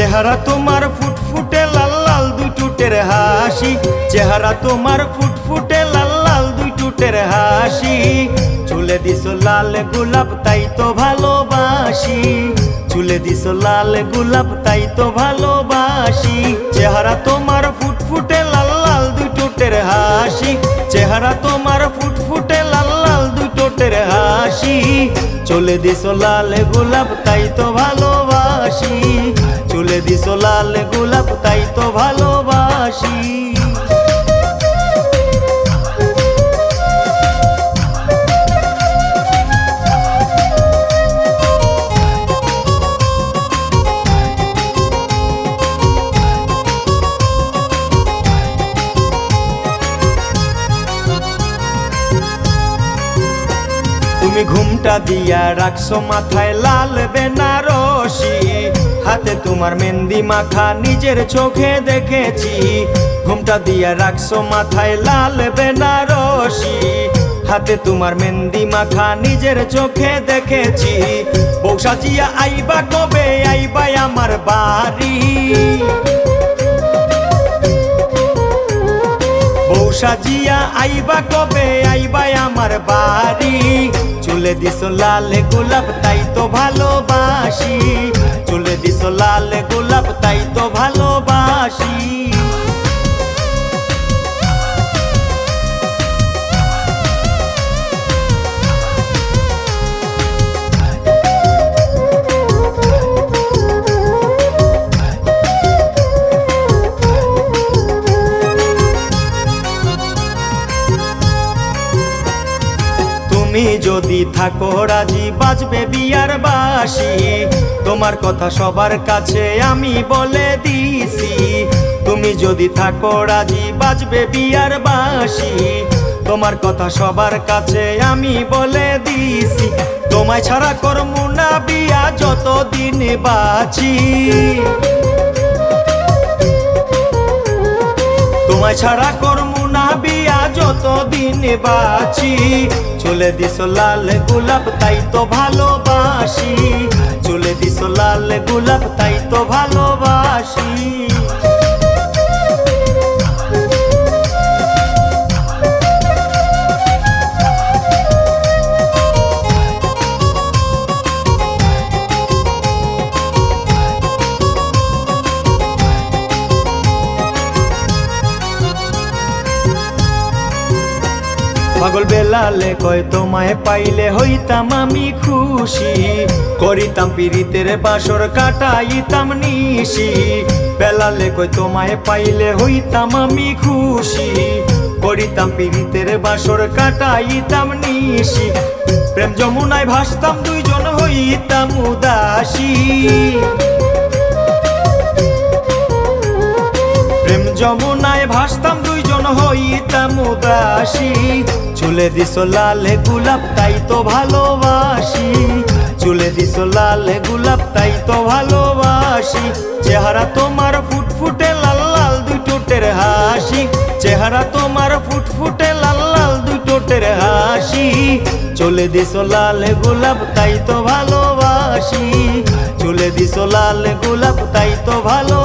চেহারা তোমার ফুটফুটে লাল লাল দুই টুটের হাসি। চেহারা তোমার ফুটফুটে লাল লাল দুই টুটের হাসি। চুলে দিস লাল গোলাপ, তাই তো ভালোবাসি। চুলে দিস লাল গোলাপ, তাই তো ভালোবাসি। চেহারা তোমার ফুটফুটে লাল লাল দুই টুটের হাসি। চেহারা তোমার ফুটফুটে লাল লাল দুই টোটের হাসি। চলে দিস লাল গোলাপ, তাই তো ভালোবাসি। চলে দিস লাল গোলাপ, তাই তো ভালোবাসি। তুমি ঘুমটা দিয়া রাখছো মাথায় লাল বেনারসি হাতে তোমার মেহেন্দি মাখা নিজের চোখে দেখেছি। ঘুমটা দিয়া রাখছো মাথায় লাল বেনারসি। হাতে তোমার মেহেন্দি মাখা নিজের চোখে দেখেছি। বউ সাজিয়া আইবা কবে? আইবা আমার বাড়ি। বউ সাজিয়া আইবা কবে? আইবা আমার বাড়ি। চুলে দিস লাল গোলাপ, তাই তো ভালোবাসি। চুলে দিস লাল তুমি যদি থাকো রাজি, বাজবে বিয়ার বাসি তোমার কথা সবার কাছে আমি বলে দিছি। তুমি যদি থাকো রাজি, বাজবে বিয়ার বাসি তোমার কথা সবার কাছে আমি বলে দিছি। তোমায় ছাড়া করমু না বিয়া, যতদিন বাঁচি। তোমায় ছাড়া করমু না বিয়া যতদিন বাঁচি? চলে দিস লাল গোলাপ, তাই তো ভালোবাসি। চলে দিস লাল গোলাপ, তাই তো ভালোবাসি। পাগল বেলালে কয় তোমায় পাইলে হইতাম আমি খুশি। করিতাম পিরিতের বাসর কাটাইতাম নিশি। বেলালে কয় তোমায় পাইলে হইতাম আমি খুশি। করিতাম পিরিতের বাসর কাটাইতাম নিশি। প্রেম যমুনায় ভাসতাম, দুইজন হইতাম উদাসী। যমুনায় ভাসতাম দুইজন হইতাম উদাসী। চুলে দিস লাল গোলাপ, তাই তো ভালোবাসি। চুলে দিস লাল গোলাপ, তাই তো ভালোবাসি। চেহারা তোমার ফুটফুটে লাল লাল দুই টোটের হাসি। চেহারা তোমার ফুটফুটে লাল লাল দুই টোটের হাসি। চলে দিস লাল গোলাপ, তাই তো ভালোবাসি। চলে দিস লাল গোলাপ, তাই তো ভালোবাসি